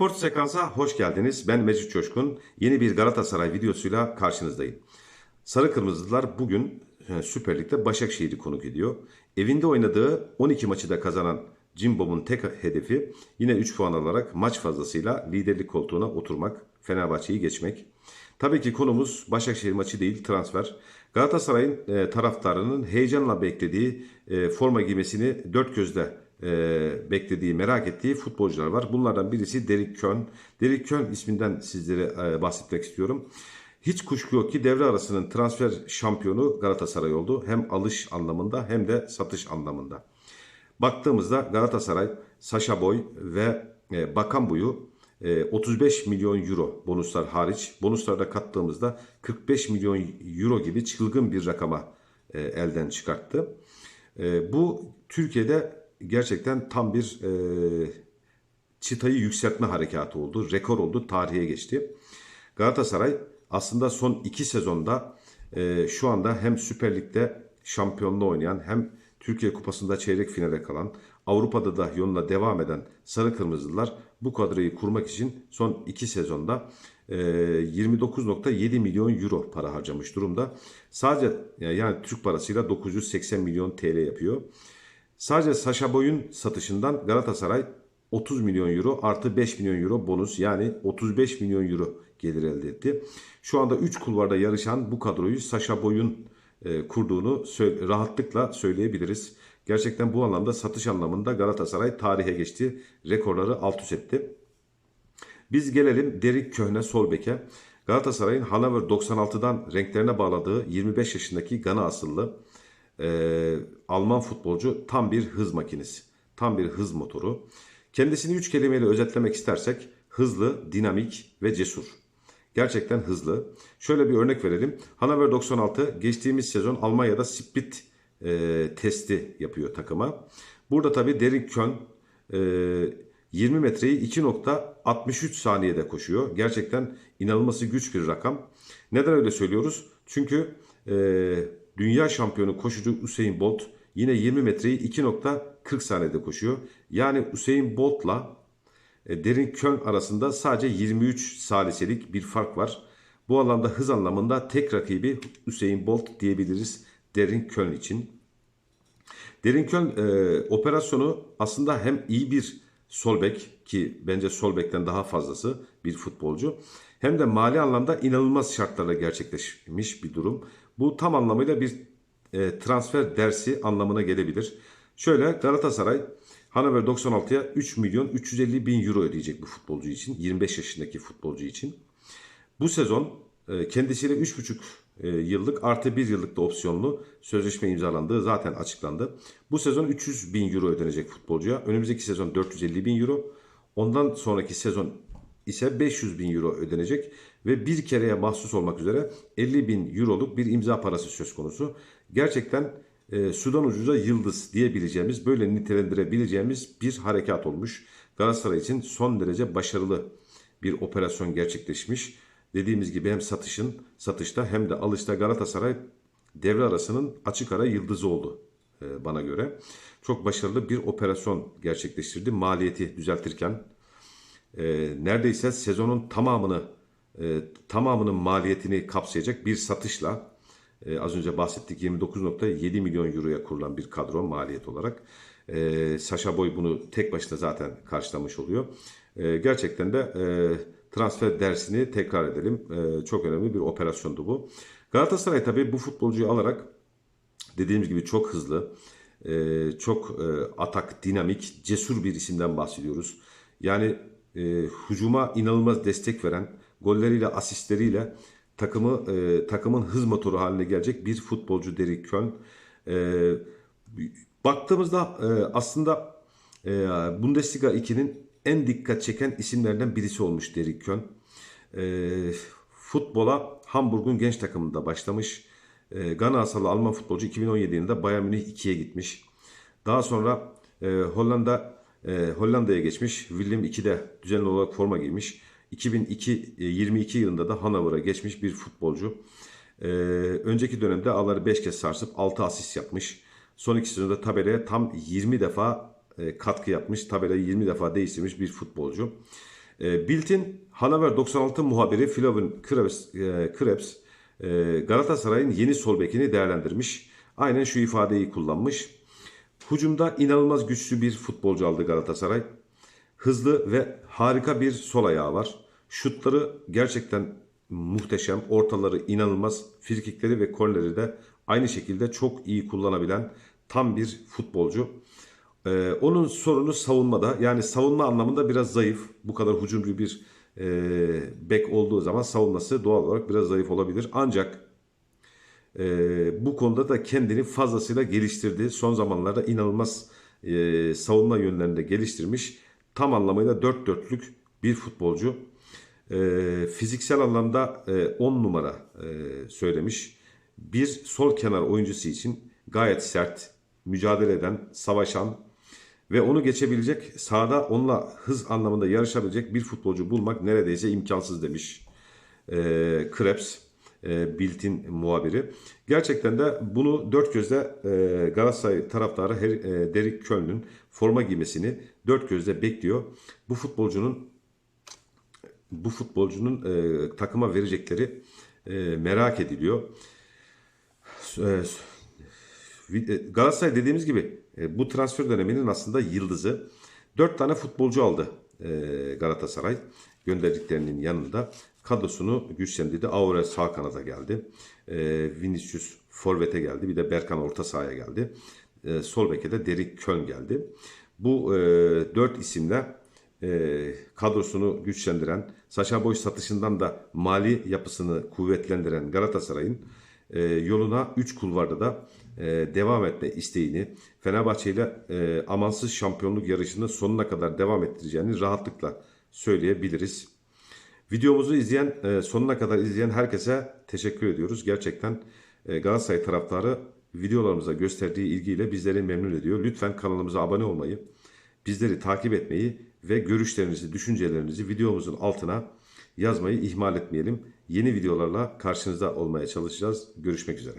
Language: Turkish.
Spor Sekans'a hoş geldiniz. Ben Mecit Coşkun. Yeni bir Galatasaray videosuyla karşınızdayım. Sarı Kırmızılar bugün e, Süper Lig'de Başakşehir'i konuk ediyor. Evinde oynadığı 12 maçı da kazanan Cimbom'un tek hedefi yine 3 puan alarak maç fazlasıyla liderlik koltuğuna oturmak, Fenerbahçe'yi geçmek. Tabii ki konumuz Başakşehir maçı değil, transfer. Galatasaray'ın e, taraftarının heyecanla beklediği e, forma giymesini dört gözle e, beklediği, merak ettiği futbolcular var. Bunlardan birisi Derek Kön. Derek Kön isminden sizlere e, bahsetmek istiyorum. Hiç kuşku yok ki devre arasının transfer şampiyonu Galatasaray oldu. Hem alış anlamında hem de satış anlamında. Baktığımızda Galatasaray, Saşa Boy ve e, Bakan Boy'u e, 35 milyon euro bonuslar hariç bonuslarda kattığımızda 45 milyon euro gibi çılgın bir rakama e, elden çıkarttı. E, bu Türkiye'de gerçekten tam bir e, çıtayı yükseltme harekatı oldu. Rekor oldu, tarihe geçti. Galatasaray aslında son iki sezonda e, şu anda hem Süper Lig'de şampiyonluğu oynayan hem Türkiye Kupası'nda çeyrek finale kalan, Avrupa'da da yoluna devam eden Sarı Kırmızılar bu kadroyu kurmak için son iki sezonda e, 29.7 milyon euro para harcamış durumda. Sadece yani Türk parasıyla 980 milyon TL yapıyor. Sadece Saşa Boy'un satışından Galatasaray 30 milyon euro artı 5 milyon euro bonus yani 35 milyon euro gelir elde etti. Şu anda 3 kulvarda yarışan bu kadroyu Saşa Boy'un e, kurduğunu rahatlıkla söyleyebiliriz. Gerçekten bu anlamda satış anlamında Galatasaray tarihe geçti. Rekorları alt üst etti. Biz gelelim Derik Köhne Solbek'e. Galatasaray'ın Hanover 96'dan renklerine bağladığı 25 yaşındaki Gana asıllı e, Alman futbolcu tam bir hız makinesi. Tam bir hız motoru. Kendisini üç kelimeyle özetlemek istersek hızlı, dinamik ve cesur. Gerçekten hızlı. Şöyle bir örnek verelim. Hanover 96 geçtiğimiz sezon Almanya'da split e, testi yapıyor takıma. Burada tabii Derek Kön e, 20 metreyi 2.63 saniyede koşuyor. Gerçekten inanılması güç bir rakam. Neden öyle söylüyoruz? Çünkü e, dünya şampiyonu koşucu Usain Bolt yine 20 metreyi 2.40 saniyede koşuyor. Yani Usain Bolt'la e, Derin Kön arasında sadece 23 saliselik bir fark var. Bu alanda hız anlamında tek rakibi Usain Bolt diyebiliriz Derin Kön için. Derin Kön e, operasyonu aslında hem iyi bir sol bek ki bence sol bekten daha fazlası bir futbolcu hem de mali anlamda inanılmaz şartlarla gerçekleşmiş bir durum. Bu tam anlamıyla bir e, transfer dersi anlamına gelebilir. Şöyle Galatasaray Hanover 96'ya 3 milyon 350 bin euro ödeyecek bu futbolcu için. 25 yaşındaki futbolcu için. Bu sezon e, kendisiyle 3,5 e, yıllık artı 1 yıllık da opsiyonlu sözleşme imzalandığı zaten açıklandı. Bu sezon 300 bin euro ödenecek futbolcuya. Önümüzdeki sezon 450 bin euro. Ondan sonraki sezon ise 500 bin euro ödenecek ve bir kereye mahsus olmak üzere 50 bin euroluk bir imza parası söz konusu. Gerçekten e, sudan ucuza yıldız diyebileceğimiz, böyle nitelendirebileceğimiz bir harekat olmuş. Galatasaray için son derece başarılı bir operasyon gerçekleşmiş. Dediğimiz gibi hem satışın satışta hem de alışta Galatasaray devre arasının açık ara yıldızı oldu e, bana göre. Çok başarılı bir operasyon gerçekleştirdi maliyeti düzeltirken. E, neredeyse sezonun tamamını e, tamamının maliyetini kapsayacak bir satışla e, az önce bahsettik 29.7 milyon euroya kurulan bir kadro maliyet olarak. E, Sasha Boy bunu tek başına zaten karşılamış oluyor. E, gerçekten de e, transfer dersini tekrar edelim. E, çok önemli bir operasyondu bu. Galatasaray tabii bu futbolcuyu alarak dediğimiz gibi çok hızlı, e, çok e, atak, dinamik, cesur bir isimden bahsediyoruz. Yani e, hücuma inanılmaz destek veren, golleriyle, asistleriyle takımı e, takımın hız motoru haline gelecek bir futbolcu Derek Kön. E, baktığımızda e, aslında e, Bundesliga 2'nin en dikkat çeken isimlerden birisi olmuş Derek Kön. E, futbola Hamburg'un genç takımında başlamış. E, Gana asıllı Alman futbolcu 2017 yılında Bayern Münih 2'ye gitmiş. Daha sonra e, Hollanda e, Hollanda'ya geçmiş. Willem 2'de düzenli olarak forma giymiş. 2002 22 yılında da Hanover'a geçmiş bir futbolcu. E, önceki dönemde ağları 5 kez sarsıp 6 asist yapmış. Son iki sezonda tabelaya tam 20 defa e, katkı yapmış. Tabelayı 20 defa değiştirmiş bir futbolcu. E, Bildt'in Hanover 96 muhabiri Flavin Krebs, e, Krebs e, Galatasaray'ın yeni sol bekini değerlendirmiş. Aynen şu ifadeyi kullanmış. Hucumda inanılmaz güçlü bir futbolcu aldı Galatasaray. Hızlı ve harika bir sol ayağı var. Şutları gerçekten muhteşem. Ortaları inanılmaz. Frikikleri ve korneri de aynı şekilde çok iyi kullanabilen tam bir futbolcu. Ee, onun sorunu savunmada. Yani savunma anlamında biraz zayıf. Bu kadar hücumcu bir e, bek olduğu zaman savunması doğal olarak biraz zayıf olabilir. Ancak e, bu konuda da kendini fazlasıyla geliştirdi. Son zamanlarda inanılmaz e, savunma yönlerinde geliştirmiş. Tam anlamıyla dört dörtlük bir futbolcu. E, fiziksel anlamda 10 numara e, söylemiş. Bir sol kenar oyuncusu için gayet sert, mücadele eden, savaşan ve onu geçebilecek, sahada onunla hız anlamında yarışabilecek bir futbolcu bulmak neredeyse imkansız demiş e, Krebs, e, Bildt'in muhabiri. Gerçekten de bunu dört gözle e, Galatasaray taraftarı her, e, Derek Köln'ün forma giymesini dört gözle bekliyor. Bu futbolcunun bu futbolcunun e, takıma verecekleri e, merak ediliyor. E, e, Galatasaray dediğimiz gibi e, bu transfer döneminin aslında yıldızı. Dört tane futbolcu aldı e, Galatasaray gönderdiklerinin yanında. Kadrosunu güçlendirdi. Aure sağ kanada geldi. E, Vinicius forvete geldi. Bir de Berkan orta sahaya geldi. E, sol beke de Derek Köln geldi. Bu e, dört isimle e, kadrosunu güçlendiren, Saşa Boy satışından da mali yapısını kuvvetlendiren Galatasaray'ın e, yoluna 3 kulvarda da e, devam etme isteğini, Fenerbahçe ile e, amansız şampiyonluk yarışını sonuna kadar devam ettireceğini rahatlıkla söyleyebiliriz. Videomuzu izleyen, e, sonuna kadar izleyen herkese teşekkür ediyoruz. Gerçekten e, Galatasaray taraftarı videolarımıza gösterdiği ilgiyle bizleri memnun ediyor. Lütfen kanalımıza abone olmayı, bizleri takip etmeyi ve görüşlerinizi, düşüncelerinizi videomuzun altına yazmayı ihmal etmeyelim. Yeni videolarla karşınızda olmaya çalışacağız. Görüşmek üzere.